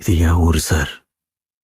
இது என் ஊர் சார்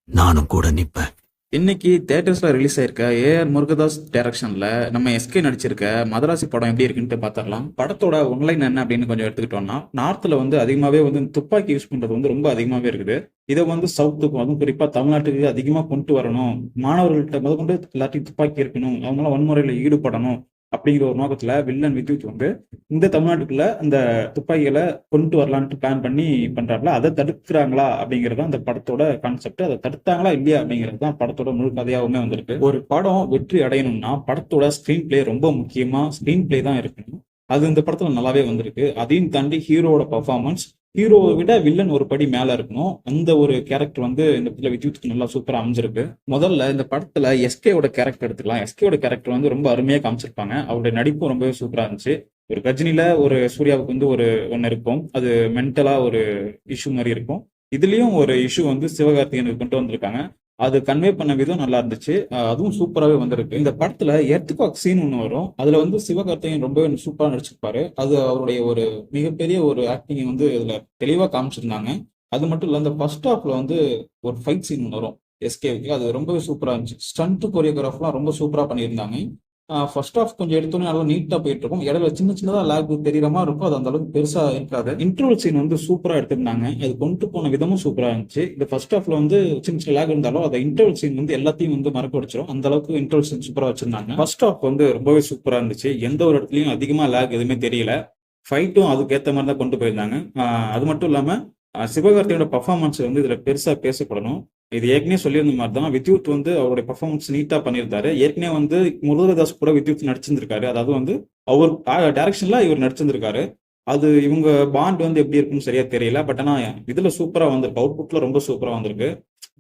நானும் கூட நிற்பேன் இன்னைக்கு தேட்டர்ஸ்ல ரிலீஸ் ஆயிருக்க ஏஆர் முருகதாஸ் டைரக்ஷன்ல நம்ம எஸ்கே நடிச்சிருக்க மதராசி படம் எப்படி இருக்குன்ட்டு பார்த்தரலாம் படத்தோட ஒன்லைன் என்ன அப்படின்னு கொஞ்சம் எடுத்துக்கிட்டோம்னா நார்த்ல வந்து அதிகமாவே வந்து துப்பாக்கி யூஸ் பண்றது வந்து ரொம்ப அதிகமாவே இருக்குது. இதை வந்து சவுத்துக்கும் அதுவும் குறிப்பா தமிழ்நாட்டுக்கு அதிகமா கொண்டு வரணும். மாணவர்கள்ட்ட முத கொண்டு எல்லாத்தையும் துப்பாக்கி இருக்கணும் அவங்களாம் வன்முறையில ஈடுபடணும். அப்படிங்கிற ஒரு நோக்கத்துல வில்லன் வித்யுத் வந்து இந்த தமிழ்நாட்டுக்குள்ள அந்த துப்பாக்கிகளை கொண்டு வரலான்ட்டு பிளான் பண்ணி பண்றாங்களா அதை தடுக்கிறாங்களா அப்படிங்கிறது தான் அந்த படத்தோட கான்செப்ட் அதை தடுத்தாங்களா இல்லையா அப்படிங்கிறது தான் படத்தோட முழு கதையாகவுமே வந்திருக்கு. ஒரு படம் வெற்றி அடையணும்னா படத்தோட ஸ்கிரீன் பிளே ரொம்ப முக்கியமா ஸ்கிரீன் பிளே தான் இருக்கணும். அது இந்த படத்துல நல்லாவே வந்திருக்கு. அதையும் தாண்டி ஹீரோவோட பர்ஃபார்மன்ஸ் ஹீரோவை விட வில்லன் ஒரு படி மேல இருக்கணும். அந்த ஒரு கேரக்டர் வந்து இந்த படத்துல வித்யுத்துக்கு நல்லா சூப்பரா அமைஞ்சிருக்கு. முதல்ல இந்த படத்துல எஸ்கேவோட கேரக்டர் எடுத்துக்கலாம். எஸ்கேவோட கேரக்டர் வந்து ரொம்ப அருமையா காமிச்சிருப்பாங்க. அவருடைய நடிப்பும் ரொம்பவே சூப்பரா இருந்துச்சு. ஒரு கஜினில ஒரு சூர்யாவுக்கு வந்து ஒரு ஒன்னு இருக்கும். அது மென்டலா ஒரு இஷ்யூ மாதிரி இருக்கும். இதுலயும் ஒரு இஷ்யூ வந்து சிவகார்த்திகேயனுக்கு கொண்டு வந்திருக்காங்க. அது கன்வே பண்ண விதம் நல்லா இருந்துச்சு. அதுவும் சூப்பராகவே வந்திருக்கு. இந்த படத்துல எர்த்துகாக் சீன் ஒன்று வரும். அதுல வந்து சிவகார்த்திகேயன் ரொம்பவே சூப்பராக நடிச்சிருப்பாரு. அது அவருடைய ஒரு மிகப்பெரிய ஒரு ஆக்டிங் வந்து இதுல தெளிவாக காமிச்சிருந்தாங்க. அது மட்டும் இல்ல அந்த ஃபர்ஸ்ட் ஹாஃப்ல வந்து ஒரு ஃபைட் சீன் வரும். எஸ்கேவுக்கு அது ரொம்பவே சூப்பராக இருந்துச்சு. ஸ்டண்ட் கொரியோகிராஃப்லாம் ரொம்ப சூப்பராக பண்ணியிருந்தாங்க. ஃபர்ஸ்ட் ஆஃப் கொஞ்சம் எடுத்தோன்னே நல்லா நீட்டா போயிட்டு இருக்கும். இடையில சின்ன சின்னதா லேக் தெரியற மாதிரி இருக்கும். அது அந்த அளவுக்கு பெருசா இருக்காது. இன்டர்வல் சீன் வந்து சூப்பரா எடுத்திருந்தாங்க. அது கொண்டு போன விதமும் சூப்பரா இருந்துச்சு. இந்த ஃபர்ஸ்ட் ஆஃப்ல வந்து சின்ன சின்ன லேக் இருந்தாலும் அந்த இன்டர்வல் சீன் வந்து எல்லாத்தையும் வந்து மறக்க அந்த அளவுக்கு இன்டர்வல் சீன் சூப்பரா வச்சிருந்தாங்க. ஃபர்ஸ்ட் ஆஃப் வந்து ரொம்பவே சூப்பரா இருந்துச்சு. எந்த ஒரு இடத்துலயும் அதிகமா லேக் எதுவுமே தெரியல. ஃபைட்டும் அதுக்கு ஏத்த மாதிரி தான் கொண்டு போயிருந்தாங்க. அது மட்டும் இல்லாம சிவகார்த்தியோட பர்ஃபார்மன்ஸ் வந்து இதுல பெருசா பேசப்படணும். இது ஏற்கனவே சொல்லியிருந்த மாதிரி தான் வித்யுத் வந்து அவருடைய பர்ஃபார்மன்ஸ் நீட்டா பண்ணியிருந்தாரு. ஏற்கனவே வந்து முருகதாஸ் கூட வித்யுத் நடிச்சிருந்திருக்காரு. அதாவது வந்து அவர் டைரக்ஷன்ல இவர் நடிச்சிருந்திருக்காரு. அது இவங்க பாண்ட் வந்து எப்படி இருக்குன்னு சரியா தெரியல. பட் ஆனா இதுல சூப்பரா வந்திருக்கு அவுட்புட்ல ரொம்ப சூப்பரா வந்திருக்கு.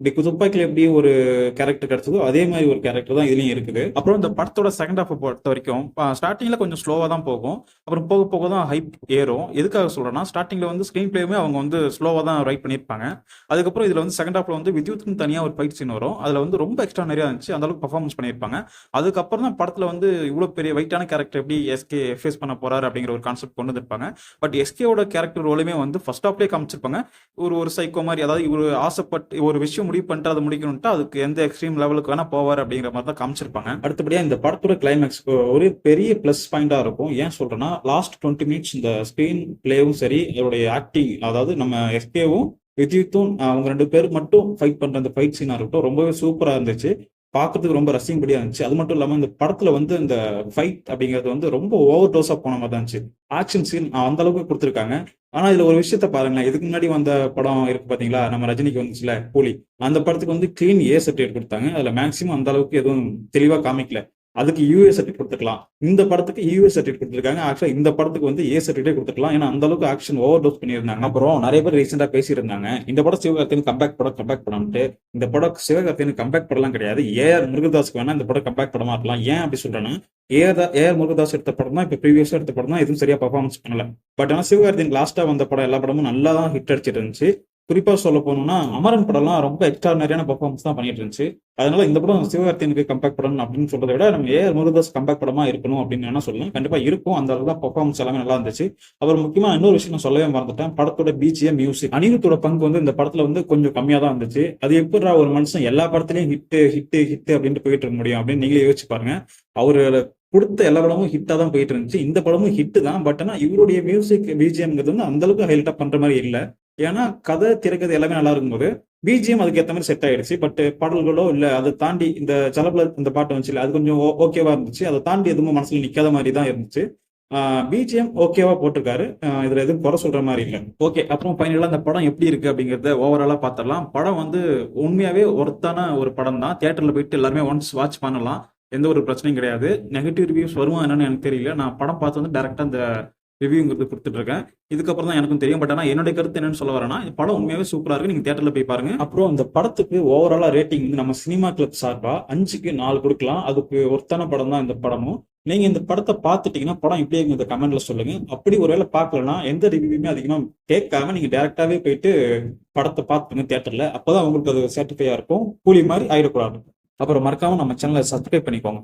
இப்படி துப்பாக்கில எப்படி ஒரு கேரக்டர் கிடைச்சதோ அதே மாதிரி ஒரு கேரக்டர் தான் இதுலயும் இருக்குது. அப்புறம் இந்த படத்தோட செகண்ட் ஹாஃப் பொறுத்த வரைக்கும் ஸ்டார்டிங்ல கொஞ்சம் ஸ்லோவா தான் போகும். அப்புறம் போக போக தான் ஹைப் ஏறும். எதுக்காக சொல்றேன்னா ஸ்டார்டிங்ல வந்து ஸ்கிரீன் பிளேயுமே அவங்க வந்து ஸ்லோவா தான் ரைட் பண்ணியிருப்பாங்க. அதுக்கப்புறம் இதுல வந்து செகண்ட் ஹாஃப்ல வந்து வித்யுத்துக்கு தனியா ஒரு ஃபைட் சீன் வரும். அதுல வந்து ரொம்ப எக்ஸ்ட்ரா நிறையா இருந்துச்சு. அந்த அளவுக்கு பர்ஃபார்மன்ஸ் பண்ணியிருப்பாங்க. அதுக்கப்புறம் தான் படத்துல வந்து இவ்வளவு பெரிய வெயிட்டான கேரக்டர் எப்படி எஸ்கே ஃபேஸ் பண்ண போறாரு அப்படிங்கிற ஒரு கான்செப்ட் கொண்டு வந்திருப்பாங்க. பட் எஸ்கேவோட கேரக்டர் ரோலுமே வந்து ஃபர்ஸ்ட் ஹாஃப்லேயே காமிச்சிருப்பாங்க. ஒரு ஒரு சைக்கோ மாதிரி அதாவது ஒரு ஆசைப்பட்டு ஒரு விஷயம் முடிவு பண்ணிட்டு அதை முடிக்கணும்ட்டு அதுக்கு எந்த எக்ஸ்ட்ரீம் லெவலுக்கு வேணா போவார் அப்படிங்கிற மாதிரி தான் காமிச்சிருப்பாங்க. அடுத்தபடியா இந்த படத்தோட கிளைமேக்ஸ் ஒரு பெரிய ப்ளஸ் பாயிண்டா இருக்கும். ஏன் சொல்றேன்னா லாஸ்ட் டுவெண்ட்டி மினிட்ஸ் இந்த ஸ்கிரீன் பிளேவும் சரி இதோடைய ஆக்டிங் அதாவது நம்ம எஸ்கேவும் வித்யுத்தும் அவங்க ரெண்டு பேர் மட்டும் ஃபைட் பண்ற அந்த ஃபைட் சீனா இருக்கட்டும் ரொம்பவே சூப்பரா இருந்துச்சு. பார்க்கறதுக்கு ரொம்ப ரசிக்கும்படியா இருந்துச்சு. அது மட்டும் இல்லாம இந்த படத்துல வந்து இந்த ஃபைட் அப்படிங்கிறது வந்து ரொம்ப ஓவர் டோஸா போன மாதிரி தான் இருந்துச்சு. ஆக்ஷன் சீன் அந்த அளவுக்கு கொடுத்துருக்காங்க. ஆனா இதுல ஒரு விஷயத்த பாருங்களேன். இதுக்கு முன்னாடி வந்த படம் இருக்கு பாத்தீங்களா? நம்ம ரஜினிக்கு வந்துச்சுல கூலி. அந்த படத்துக்கு வந்து கிளீன் ஏ சர்டிஃபிகேட் கொடுத்தாங்க. அதுல மேக்ஸிமம் அந்த அளவுக்கு எதுவும் தெளிவா காமிக்கல. அதுக்கு யூஏ சர்டிஃபிகேட் கொடுத்துக்கலாம். இந்த படத்துக்கு யூஏ சர்டிஃபிகேட் கொடுத்துருக்காங்க. ஆக்சுவலாக இந்த படத்துக்கு வந்து ஏ சர்டிஃபிகேட் கொடுத்துக்கலாம். ஏன்னா அந்த அளவுக்கு ஆக்ஷன் ஓவர் டோஸ் பண்ணியிருந்தாங்க. அப்புறம் நிறைய பேர் ரீசெண்டாக பேசியிருந்தாங்க. இந்த படம் சிவகார்த்தியன் கம்பேக் படம் கம்பேக் பண்ணிட்டு இந்த படம் சிவகார்த்தியன் கம்பேக் படம்லாம் கிடையாது. ஏஆர் முருகதாஸ்க்கு வேணா இந்த படம் கம்பேக் படமா இருக்கலாம். ஏன் அப்படி சொல்றேன்னா ஏஆர் ஏஆர் முருகதாஸ் எடுத்த படம் தான் இப்போ ப்ரீவியஸாக எடுத்த படம் தான் எதுவும் சரியா பர்ஃபார்மன்ஸ் பண்ணல. பட் ஆனால் சிவகார்த்தியன் லாஸ்ட்டாக வந்த படம் எல்லா படமும் நல்லா தான் ஹிட் அடிச்சிட்டு இருந்துச்சு. குறிப்பாக சொல்ல போனோம்னா அமரன் படம்லாம் ரொம்ப எக்ஸ்ட்ரானரியான பர்ஃபார்மன்ஸ் தான் பண்ணிட்டு இருந்துச்சு. அதனால இந்த படம் சிவகார்த்தியனுக்கு கம்பேக் படம் அப்படின்னு சொல்றதை விட நம்ம ஏஆர் முருகதாஸ் கம்பேக் படமா இருக்கணும் அப்படின்னு வேணா சொல்லலாம் கண்டிப்பா இருக்கும். அந்த அளவுக்கு தான் பர்ஃபார்மன்ஸ் எல்லாமே நல்லா இருந்துச்சு. அவர் முக்கியமா இன்னொரு விஷயம் நான் சொல்லவே மறந்துட்டேன். படத்தோட பிஜிஎம் மியூசிக் அனிருத்தோட பங்கு வந்து இந்த படத்துல வந்து கொஞ்சம் கம்மியா தான் இருந்துச்சு. அது எப்படிடா ஒரு மனுஷன் எல்லா படத்துலயும் ஹிட் ஹிட் ஹிட் அப்படின்ட்டு போயிட்டு இருக்க முடியும் அப்படின்னு நீங்களே யோசிச்சு பாருங்க. அவரு கொடுத்த எல்லா படமும் ஹிட்டா தான் போயிட்டு இருந்துச்சு. இந்த படமும் ஹிட் தான். பட் ஆனா இவருடைய மியூசிக் பிஜிஎம்ங்கிறது வந்து அந்த அளவுக்கு ஹைலைட்டா பண்ற மாதிரி இல்லை. ஏன்னா கதை திரைக்கதை எல்லாமே நல்லா இருக்கும்போது பிஜிஎம் அதுக்கு ஏற்ற மாதிரி செட் ஆயிடுச்சு. பட் பாடல்களோ இல்ல அதை தாண்டி இந்த ஜலபல இந்த பாட்டு வந்துச்சு அது கொஞ்சம் ஓகேவா இருந்துச்சு. அதை தாண்டி எதுவும் மனசுல நிக்காத மாதிரி தான் இருந்துச்சு. பிஜிஎம் ஓகேவா போட்டிருக்காரு. இதுல எதுவும் குறை சொல்ற மாதிரி இல்லை. ஓகே அப்புறம் ஃபைனலா அந்த படம் எப்படி இருக்கு அப்படிங்கறத ஓவராலா பாத்திரலாம் படம் வந்து உண்மையாவே ஒருத்தான ஒரு படம் தான். தியேட்டர்ல போயிட்டு எல்லாருமே ஒன்ஸ் வாட்ச் பண்ணலாம். எந்த ஒரு பிரச்சனையும் கிடையாது. நெகட்டிவ் ரிவ்யூஸ் வருமா என்னன்னு எனக்கு தெரியல. நான் படம் பார்த்து வந்து டேரக்டா அந்த ரிவ்யூங்கிறது கொடுத்துட்ருக்கேன். இதுக்கப்புறம் தான் எனக்கும் தெரியும். பட் ஆனால் என்னுடைய கருத்து என்னன்னு சொல்ல வரேன்னா படம் உண்மையாகவே சூப்பராக இருக்கு. நீங்கள் தேட்டரில் போய் பாருங்க. அப்புறம் இந்த படத்துக்கு ஓவராலாக ரேட்டிங் வந்து நம்ம சினிமா கிளப் சார்பாக அஞ்சுக்கு நாலு கொடுக்கலாம். அதுக்கு ஒருத்தான படம் தான் இந்த படமும். நீங்கள் இந்த படத்தை பார்த்துட்டீங்கன்னா படம் எப்படி இந்த கமெண்ட்ல சொல்லுங்க. அப்படி ஒருவேளை பார்க்கலனா எந்த ரிவ்யூமே அதிகமாக கேட்காம நீங்கள் டேரெக்டாகவே போயிட்டு படத்தை பார்த்துங்க தேட்டரில் அப்போதான் உங்களுக்கு அது சாட்டிஸ்ஃபையா இருக்கும். கூலி மாதிரி ஆயிடக்கூடாது. அப்புறம் மறக்காம நம்ம சேனலை சப்ஸ்கிரைப் பண்ணிக்கோங்க.